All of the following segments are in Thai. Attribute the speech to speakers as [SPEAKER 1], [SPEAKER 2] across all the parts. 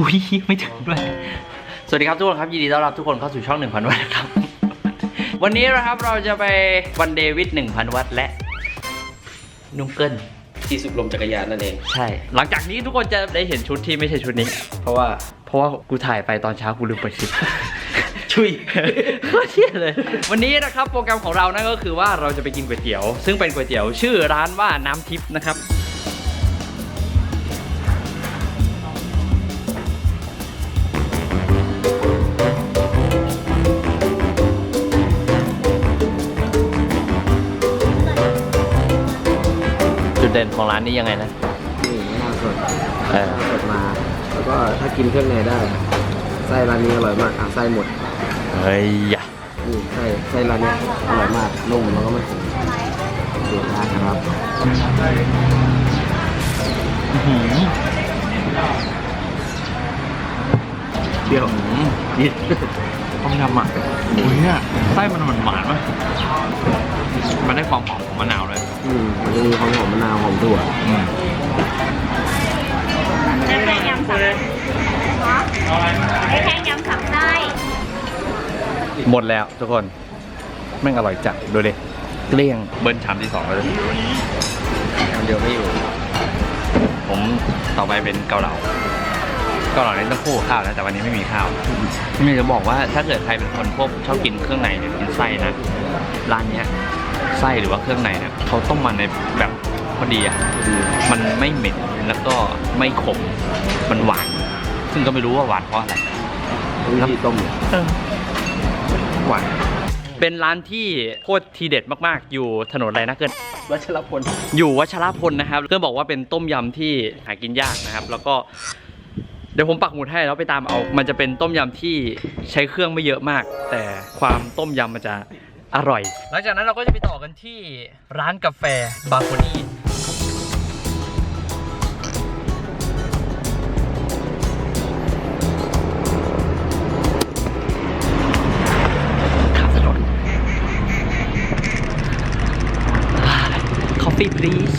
[SPEAKER 1] หุยไม่ถึงด้วย สวัสดีครับทุกคนครับยินดีต้อนรับทุกคนเข้าสู่ช่อง1,000วัตต์นะครับ วันนี้นะครับเราจะไปวันเดวิด1,000วัตต์และ นุ่งเกิล
[SPEAKER 2] ที่สุบลมจักรยานนั่นเอง
[SPEAKER 1] ใช่ หลังจากนี้ทุกคนจะได้เห็นชุดที่ไม่ใช่ชุดนี้
[SPEAKER 2] เพราะว่า
[SPEAKER 1] เพราะว่ากูถ่ายไปตอนเช้ากูลืมเปิดคลิป
[SPEAKER 2] ชุย
[SPEAKER 1] โคตรเชี่ยเลย วันนี้นะครับโปรแกรมของเรานั่นก็คือว่าเราจะไปกินก๋วยเตี๋ยว ซึ่งเป็นก๋วยเตี๋ยวชื่อร้านว่าน้ำทิพย์นะครับ จุดเด่นของร้านนี้ยังไงนะ
[SPEAKER 2] นี่มะนาวสด
[SPEAKER 1] เออ
[SPEAKER 2] มะนาวสดมา แล้วก็ถ้ากินเครื่องในได้ ไส้ร้านนี้อร่อยมากอะไส้หมด
[SPEAKER 1] เฮ้ยยะ
[SPEAKER 2] นี่ไส้ไส้ร้านนี้อร่อยมากนุ่มแล้วก็ไม่ขมเดือดมากนะครับ
[SPEAKER 1] เชี่ยวยิดต้มยำอะอุ้ยเนี่ยไส้มันหวานๆวะมั นได้ความหอมของมะนาวเลย
[SPEAKER 2] อืมมันจะมีความหอมมะนาวหอมถั่ว
[SPEAKER 1] อืม
[SPEAKER 3] ได้แค่ยำสามได้แค่ยำสามไส้
[SPEAKER 1] หมดแล้วทุกคนแม่งอร่อยจัดดูดิเกลี้ยงเบิ้ลชามที่สองเลย
[SPEAKER 2] มันเดียวไม่อยู่
[SPEAKER 1] ผมต่อไปเป็นเกาเหลาเกาเหลานี่ต้องคู่กับข้าวนะแต่วันนี้ไม่มีข้าวนี่จะบอกว่าถ้าเกิดใครเป็นคนพวกชอบกินเครื่องในหรือกินไส้นะร้านเนี้ย ไส้หรือว่าเครื่องในเนี่ยเขาต้มมาในแบบพอดีอะ
[SPEAKER 2] ดี
[SPEAKER 1] มันไม่เหม็นแล้วก็ไม่ขมมันหวาน ซึ่งก็ไม่รู้ว่าหวานเพราะอะไร
[SPEAKER 2] วิธีต้มเนี่ย
[SPEAKER 1] หวานเป็นร้านที่โคตรทีเด็ดมากๆ อยู่ถนนอะไรนะเกิน
[SPEAKER 2] วัชรพล
[SPEAKER 1] อยู่วัชรพลนะครับเพื่อนบอกว่าเป็นต้มยำที่หากินยากนะครับ แล้วก็เดี๋ยวผมปักหมุดให้แล้วไปตามเอา มันจะเป็นต้มยำที่ใช้เครื่องไม่เยอะมาก แต่ความต้มยำมันจะ อร่อย หลังจากนั้นเราก็จะไปต่อกันที่ร้านกาแฟบาโคนี่ข้ามถนน Coffee please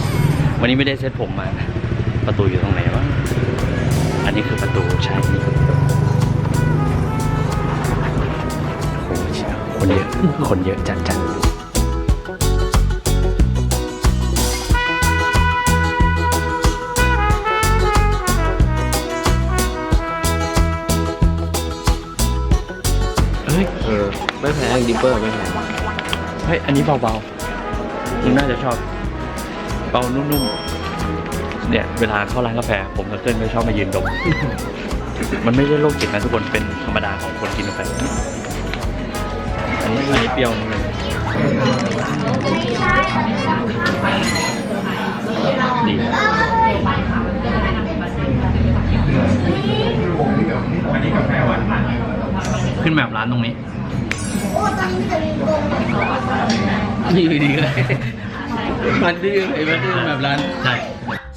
[SPEAKER 1] วันนี้ไม่ได้เซ็ตผมมา ประตูอยู่ตรงไหนวะ อันนี้คือประตูใช่ คนเยอะ คนเยอะจัดจัดเฮ้ย
[SPEAKER 2] เออไม่แพงดิปเปอร์ไม่แพง
[SPEAKER 1] เฮ้ย อันนี้เบาๆมึงน่าจะชอบ เบานุ่มๆ เนี่ย เวลาเข้าร้านกาแฟ ผมกับเพื่อนก็ชอบมายืนดม มันไม่ได้โรคจิตนะทุกคน เป็นธรรมดาของคนกินกาแฟ อันนี้อันนี้เปรี้ยวนิดนึงดีขึ้นแบบร้านตรงนี้
[SPEAKER 2] ดีดีเลยมันดื้อไอ้มันดื้อแบบร้าน
[SPEAKER 1] ใช่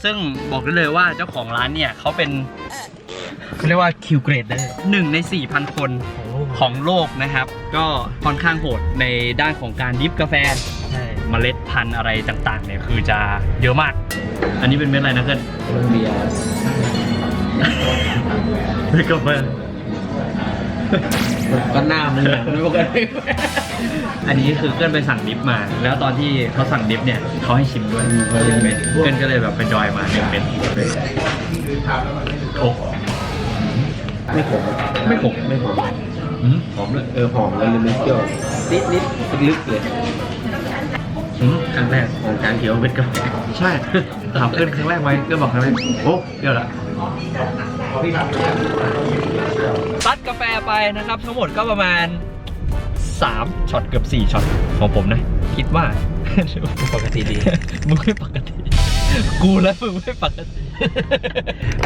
[SPEAKER 1] ซึ่งบอกได้เลยว่าเจ้าของร้านเนี่ยเขาเป็นเขาเรียกว่าคิวเกรดเดอร์หนึ่งใน4,000คน ของโลกนะครับ ก็ค่อนข้างโหดในด้านของการดริฟกาแฟ
[SPEAKER 2] ใช่
[SPEAKER 1] เมล็ดพันธุ์อะไรต่างๆเนี่ยคือจะเยอะมาก อันนี้เป็นเม็ดอะไรนะเกิน
[SPEAKER 2] เบียร์
[SPEAKER 1] เม็ดกาแฟ
[SPEAKER 2] ก็หน้ามันแบบไม่ปกติ
[SPEAKER 1] อันนี้คือเกินไปสั่งดิฟมา แล้วตอนที่เขาสั่งดิฟเนี่ยเขาให้ชิมด้วยหนึ่งเม็ดเกินก็เลยแบบไปจอยมาหนึ่งเม็ดโอ้
[SPEAKER 2] ไม่ขม
[SPEAKER 1] ไม่ขม
[SPEAKER 2] ไม่ขม
[SPEAKER 1] อืมหอมเลย
[SPEAKER 2] เออหอมแล้วเลยไม่เปรี้ยวนิดนิดลึกๆเลย
[SPEAKER 1] อืมครั้งแรก
[SPEAKER 2] ของการเคี้ยวเม็ดกาแฟ
[SPEAKER 1] ใช่ถามเกินครั้งแรกไหมเกินบอกครั้งแรกโอ้เดี๋ยวละซัดกาแฟไปนะครับ ทั้งหมดก็ประมาณ 3ช็อตเกือบ 4ช็อตของผมนะ คิดว่า
[SPEAKER 2] ปกติดี
[SPEAKER 1] มึงไม่ปกติ กูแล้วมึงไม่ปกติ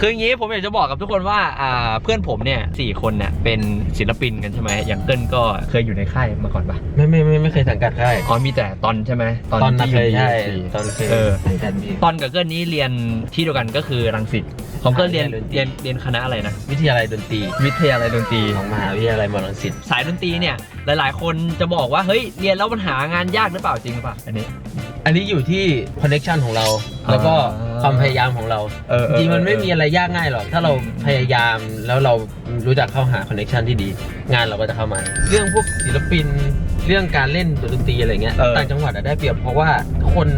[SPEAKER 1] คืออย่างนี้ผมอยากจะบอกกับทุกคนว่าอ่าเพื่อนผมเนี่ยสี่คนเนี่ยเป็นศิลปินกันใช่ไหมอย่างเติ้ลก็เคยอยู่ในค่ายมาก่อนปะ
[SPEAKER 2] ไม่ไม่ไม่ไม่เคยสังกัดค่าย
[SPEAKER 1] อ๋อมีแต่ตอนใช่ไหม
[SPEAKER 2] ตอนนั้น
[SPEAKER 1] ที่
[SPEAKER 2] เคย
[SPEAKER 1] อยู่
[SPEAKER 2] ใช่
[SPEAKER 1] ที่
[SPEAKER 2] ตอนเคย
[SPEAKER 1] เออ
[SPEAKER 2] สังกัดมี
[SPEAKER 1] ตอนกับเกิลนี้เรียนที่เดียวกันก็คือรังสิตของเกิลเรียน
[SPEAKER 2] ใช่
[SPEAKER 1] เรียนเรียนคณะอะไรนะ
[SPEAKER 2] วิทยาลัยดนตรี
[SPEAKER 1] วิทยาลัยดนตรี
[SPEAKER 2] ของมหาวิทยาลัยมอลังสิต
[SPEAKER 1] สายดนตรีเนี่ยหลาย ๆ คนจะบอกว่าเฮ้ยเรียนแล้วมันหางานยากหรือเปล่าจริงหรือเปล่าอันนี้
[SPEAKER 2] อันนี้อยู่ที่คอนเน c t ชันของเรา แล้วก็
[SPEAKER 1] อ่า
[SPEAKER 2] ความพยายามของเรา
[SPEAKER 1] เออเออ
[SPEAKER 2] จริงๆมันไม่มีอะไรยากง่ายหรอก ถ้าเราพยายามแล้วเรารู้จักเข้าหาคอนเน t ชันที่ดี งานเราก็จะเข้ามา เรื่องพวกศิลปิน เรื่องการเล่นดนตรีอะไรเงี้ย
[SPEAKER 1] เออ
[SPEAKER 2] ต่างจังหวัดอะได้เปรียบเพราะว่าคน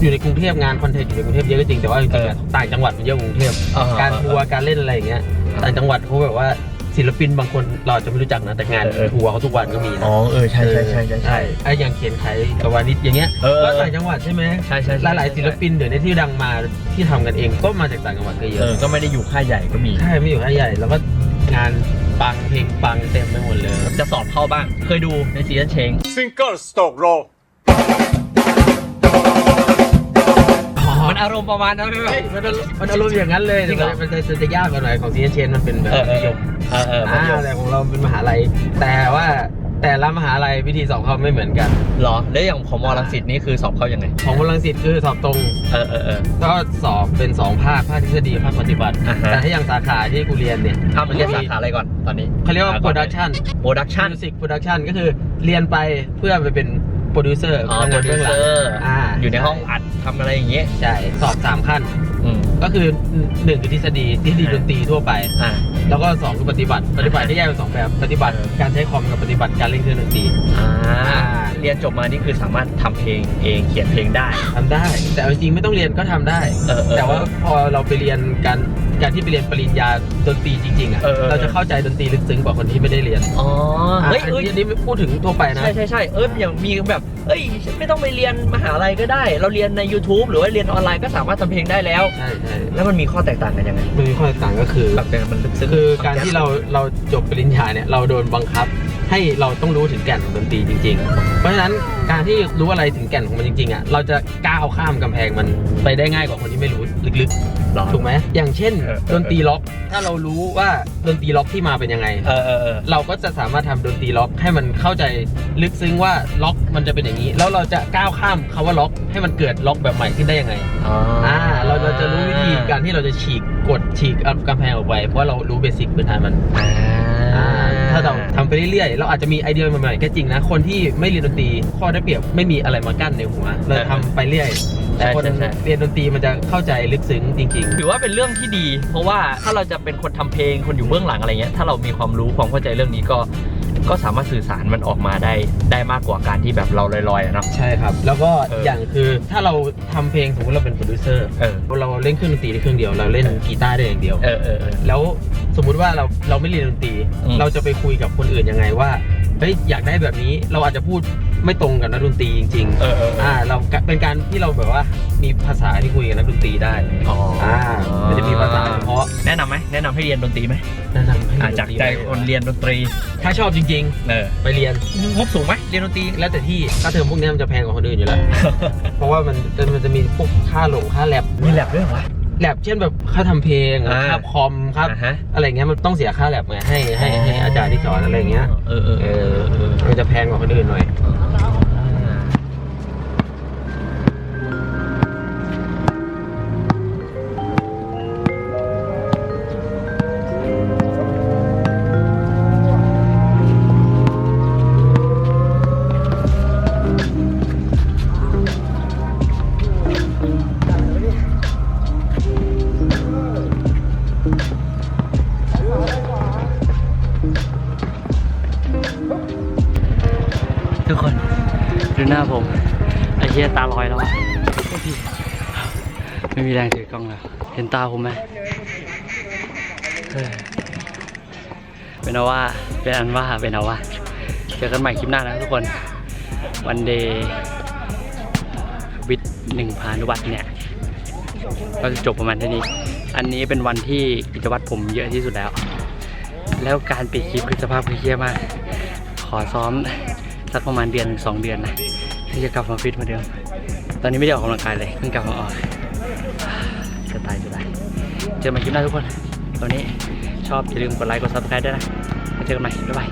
[SPEAKER 2] อยู่ในกรุงเทพงานคอนเทนต์อยู่ในกรุงเทพเยอะก็จริงแต่ว่าจริงๆอะต่างจังหวัดมันเยอะกว่ากรุงเทพ
[SPEAKER 1] อ่
[SPEAKER 2] การทัวร์การเล่นอะไรอย่างเงี้ย ต่างจังหวัดเขาแบบว่าศิลปินบางคนเราอาจจะไม่รู้จักนะแต่งาน
[SPEAKER 1] เออเออ
[SPEAKER 2] ทัวร์เขาทุกวันก็มีนะ
[SPEAKER 1] อ๋อเออใช่ใช่ใช่ใช่ใช่
[SPEAKER 2] ไอ้อย่างเขียนไขก วานิชอย่างเงี้ย
[SPEAKER 1] เออ
[SPEAKER 2] ก็ต่างจังหวัดใช่ไหม
[SPEAKER 1] ใช่ใช่
[SPEAKER 2] ห
[SPEAKER 1] ใช่
[SPEAKER 2] ลายๆศิลปินเดี๋ยวนี้ที่ดังมาที่ทำกันเองก็มาจากต่างจังหวัดก็เย
[SPEAKER 1] เออ
[SPEAKER 2] อะ
[SPEAKER 1] ก็ไม่ได้อยู่ค่ายใหญ่ก็มี
[SPEAKER 2] ใช่ไม่อยู่ค่ายใหญ่แล้วก็งานปังเพลงปังเต็มไปหมดเลย
[SPEAKER 1] จะสอบเข้าบ้าง เคยดูในซีซันเชง
[SPEAKER 4] Finger Stoke Roll.
[SPEAKER 1] มันอารมณ์ประมาณนั้นไหม
[SPEAKER 2] เฮ้ยมันอารมณ์มันอารมณ์อย่างนั้นเลย
[SPEAKER 1] จริงเหรอ
[SPEAKER 2] มันจะมันจะยากกว่าหน่อยของซีเชนมันเป็นแบบ
[SPEAKER 1] เออเอ
[SPEAKER 2] มั
[SPEAKER 1] อ
[SPEAKER 2] ธยม
[SPEAKER 1] เออเออมั
[SPEAKER 2] อ่า
[SPEAKER 1] ธยม
[SPEAKER 2] แต่ของเราเป็นมหาลัยแต่ว่า แต่ละมหาลัยวิธีสอบเข้าไม่เหมือนกัน
[SPEAKER 1] เหรอ แล้วอย่างของมอลังสิตนี่คือสอบเข้ายังไง
[SPEAKER 2] ของมลังสิตคือสอบตรง
[SPEAKER 1] เออเออเออ
[SPEAKER 2] ก็สอบเป็นสองภาค ภาคทฤษฎีภาคปฏิบัติ
[SPEAKER 1] อ่าฮะ
[SPEAKER 2] แต่ถ้าอย่างสาขาที่กูเรียนเนี่ย
[SPEAKER 1] อ้าวมันเรียนสาขาอะไรก่อนตอนนี้
[SPEAKER 2] เขาเรียกว่า production
[SPEAKER 1] โปรดักชั่น
[SPEAKER 2] music production ก็คือเรียนไปเพื่อไปเป็นโปรดิวเซอร์
[SPEAKER 1] อ๋อ
[SPEAKER 2] ทำ
[SPEAKER 1] โปรงา
[SPEAKER 2] น
[SPEAKER 1] ดิว
[SPEAKER 2] เบื้องห
[SPEAKER 1] เซ
[SPEAKER 2] ลัง
[SPEAKER 1] อร์
[SPEAKER 2] อ่า
[SPEAKER 1] อยู่ในห้องอัดทำอะไรอย่างเงี้ย
[SPEAKER 2] ใช่ สอบสามขั้น
[SPEAKER 1] อืม
[SPEAKER 2] ก็คือหนึ่งคือทฤษฎีทฤษฎีดนตรีทั่วไป
[SPEAKER 1] อ่า
[SPEAKER 2] แล้วก็สองคือปฏิบัติ ปฏิบัติที่แยกเป็นสองแบบปฏิบัติการใช้คอมกับปฏิบัติการเล่นเครื่องดนตรี
[SPEAKER 1] อ่าเรียนจบมานี่คือสามารถทำเพลงเองเขียนเพลงได้
[SPEAKER 2] ทำได้ แต่เอาจริงๆไม่ต้องเรียนก็ทำได้
[SPEAKER 1] เออเออ
[SPEAKER 2] แต่ว่าพอเราไปเรียนการ การที่ไปเรียนปริญญาดนตรีจริงๆอะ
[SPEAKER 1] เออเออ
[SPEAKER 2] เราจะเข้าใจดนตรีลึกซึ้งกว่าคนที่ไม่ได้เรียน
[SPEAKER 1] อ๋อเฮ้ย
[SPEAKER 2] อะ
[SPEAKER 1] เอ้ย
[SPEAKER 2] อันนี้ไม่พูดถึงทั่วไปนะ
[SPEAKER 1] ใช่ใช่ใช่เอออย่างมีแบบเอ้ยไม่ต้องไปเรียนมหาลัยก็ได้ เราเรียนใน YouTube หรือว่าเรียนออนไลน์ก็สามารถทำเพลงได้แล้ว
[SPEAKER 2] ใช่ใช่
[SPEAKER 1] แล้วมันมีข้อแตกต่างกันยังไง
[SPEAKER 2] มันมีข้อแตกต่างก็คือ
[SPEAKER 1] แบบเป็นมันลึกซึ้ง
[SPEAKER 2] คือการที่เราเราจบปริญญาเนี่ยเราโดนบังคับ ให้เราต้องรู้ถึงแก่นของดนตรีจริง ๆ เพราะฉะนั้นการที่รู้อะไรถึงแก่นของมันจริงๆอะเราจะก้าวข้ามกำแพงมันไปได้ง่ายกว่าคนที่ไม่รู้ลึก
[SPEAKER 1] หรอ
[SPEAKER 2] ๆ ถูกไหมอย่างเช่น
[SPEAKER 1] เออเออ
[SPEAKER 2] ดนตรีล็อกถ้าเรารู้ว่าดนตรีล็อกที่มาเป็นยังไง
[SPEAKER 1] เออเออเออ
[SPEAKER 2] เราก็จะสามารถทำดนตรีล็อกให้มันเข้าใจลึกซึ้งว่าล็อกมันจะเป็นอย่างนี้ แล้วเราจะก้าวข้ามคาว่าล็อกให้มันเกิดล็อกแบบใหม่ขึ้นได้ยังไง
[SPEAKER 1] อ๋อ
[SPEAKER 2] อ่าเราเราจะรู้วิธีการที่เราจะฉีก กดฉีกกำแพงออกไป เพราะเรารู้เบสิกพื้นฐานมัน
[SPEAKER 1] อ่า
[SPEAKER 2] อ่าถ้าเราทำไปเรื่อยๆ เราอาจจะมีไอเดียใหม่ๆก็จริงนะ คนที่ไม่เรียนดนตรีข้อได้เปรียบไม่มีอะไรมากั้นในหัวเราทำไปเรื่อย แต่คนเรียนดนตรีมันจะเข้าใจลึกซึ้งจริง
[SPEAKER 1] ถือว่าเป็นเรื่องที่ดี เพราะว่าถ้าเราจะเป็นคนทำเพลงคนอยู่เบื้องหลังอะไรเงี้ยถ้าเรามีความรู้ความเข้าใจเรื่องนี้ก็ ก็สามารถสื่อสารมันออกมาได้ได้มากกว่าการที่แบบเราลอยๆอะเนาะ
[SPEAKER 2] ๆใช่ครับ แล้วก็
[SPEAKER 1] เอออ
[SPEAKER 2] อ ย่างคือถ้าเราทำเพลงสมมติเราเป็นโปรดิวเซอร์
[SPEAKER 1] เออ
[SPEAKER 2] เราเล่นเครื่องดนตรีได้เครื่องเดียวเราเล่นกีตาร์ได้อย่างเดียว
[SPEAKER 1] เออเออเออ
[SPEAKER 2] แล้วสมมุติว่าเราเราไม่เรียนดนตรี
[SPEAKER 1] อืม
[SPEAKER 2] เราจะไปคุยกับคนอื่นยังไงว่าเฮ้ยอยากได้แบบนี้เราอาจจะพูด ไม่ตรงกับนักดนตรีจริงๆ
[SPEAKER 1] เออเออเออ
[SPEAKER 2] อ่าเราเป็นการที่เราแบบว่ามีภาษาที่คุยกับนักดนตรีได้
[SPEAKER 1] อ๋ออ่
[SPEAKER 2] อ่ามันจะมีภาษาเฉพาะ
[SPEAKER 1] แนะนำไหมแนะนำให้เรียนดนตรีไหม
[SPEAKER 2] แนะนำให้
[SPEAKER 1] อ่าจากใจคนเรียนดนตรี
[SPEAKER 2] ถ้าชอบจริง
[SPEAKER 1] เออ
[SPEAKER 2] ๆ ไปเรียน
[SPEAKER 1] งบสูงไหมเรียนดนตรี
[SPEAKER 2] แล้วแต่ที่ค่าเทอมพวกนี้มันจะแพงกว่าคนอื่นอยู่แล้ว เพราะว่ามันมันจะมีพวกค่าหลงค่าแลบ
[SPEAKER 1] มีแลบด้วยเหรอวะ
[SPEAKER 2] แลบเช่นแบบค่าทำเพลง
[SPEAKER 1] อ่า
[SPEAKER 2] ค่าคอมครับ
[SPEAKER 1] อ่าฮะ
[SPEAKER 2] อะไรเงี้ยมันต้องเสียค่าแลบไงให้ให้ให้อาจารย์ที่สอนอะไรเงี้ย
[SPEAKER 1] เออเออ
[SPEAKER 2] เอ
[SPEAKER 1] เอ
[SPEAKER 2] อ
[SPEAKER 1] อเออ
[SPEAKER 2] มันจะแพงกว่าคนอื่นหน่อย
[SPEAKER 1] ทุกคน ดูหน้าผมไอ้เหี้ยตาลอยแล้วอะไม่มีแรงถือกล้องแล้ว เห็นตาผมไหมเป็นเอาว่าเป็นอันว่าเป็นเอาว่าเจอกันใหม่คลิปหน้านะทุกคนวันเดย์วิทหนึ่งพานุวัตเนี่ยก็จะจบประมาณเท่านี้ อันนี้เป็นวันที่กิจวัตรผมเยอะที่สุดแล้ว แล้วการปิดคลิปคือสภาพคือเครียดมาก ขอซ้อม สักประมาณเดือนสองเดือนนะที่จะกลับมาฟิตเหมือนเดิม ตอนนี้ไม่ได้ออกกำลังกายเลยเพิ่งกลับมาออกจะตายจะตายเจอกันใหม่คลิปหน้าทุกคน ตอนนี้ชอบอย่าลืมกดไลค์กดซับสไครต์ด้วยนะมาเจอกันใหม่บ๊ายบาย